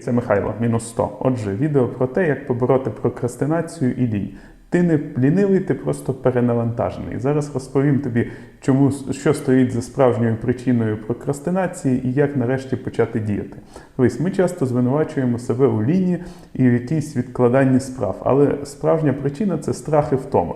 Це Михайло, мінус 100. Отже, відео про те, як побороти прокрастинацію і лінь. Ти не лінивий, ти просто перенавантажений. Зараз розповім тобі, чому що стоїть за справжньою причиною прокрастинації і як нарешті почати діяти. Дивись, ми часто звинувачуємо себе у ліні і в якійсь відкладанні справ, але справжня причина це страх і втома.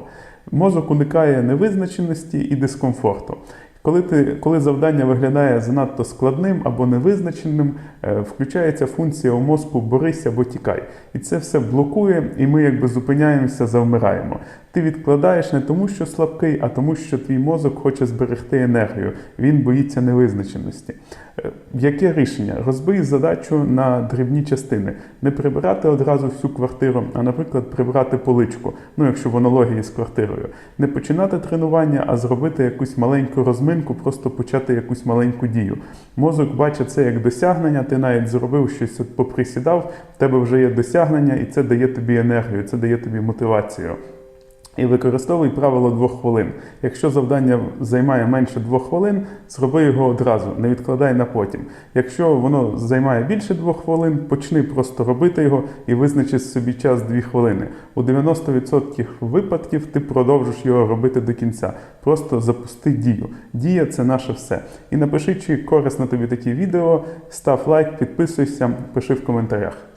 Мозок уникає невизначеності і дискомфорту. Коли ти, коли завдання виглядає занадто складним або невизначеним, е, включається функція у мозку борись або тікай. І це все блокує, і ми якби зупиняємося, завмираємо. Ти відкладаєш не тому, що слабкий, а тому, що твій мозок хоче зберегти енергію. Він боїться невизначеності. Е, Яке рішення? Розбий задачу на дрібні частини. Не прибирати одразу всю квартиру, а, наприклад, прибрати поличку, ну якщо в аналогії з квартирою. Не починати тренування, а зробити якусь маленьку розминку, просто почати якусь маленьку дію. Мозок бачить це як досягнення, ти навіть зробив щось, поприсідав, в тебе вже є досягнення, і це дає тобі енергію, це дає тобі мотивацію. І використовуй правило двох хвилин. Якщо завдання займає менше двох хвилин, зроби його одразу, не відкладай на потім. Якщо воно займає більше двох хвилин, почни просто робити його і визначи собі час дві хвилини. У 90% випадків ти продовжиш його робити до кінця. Просто запусти дію. Дія це наше все. І напиши, чи корисно тобі такі відео, став лайк, підписуйся, пиши в коментарях.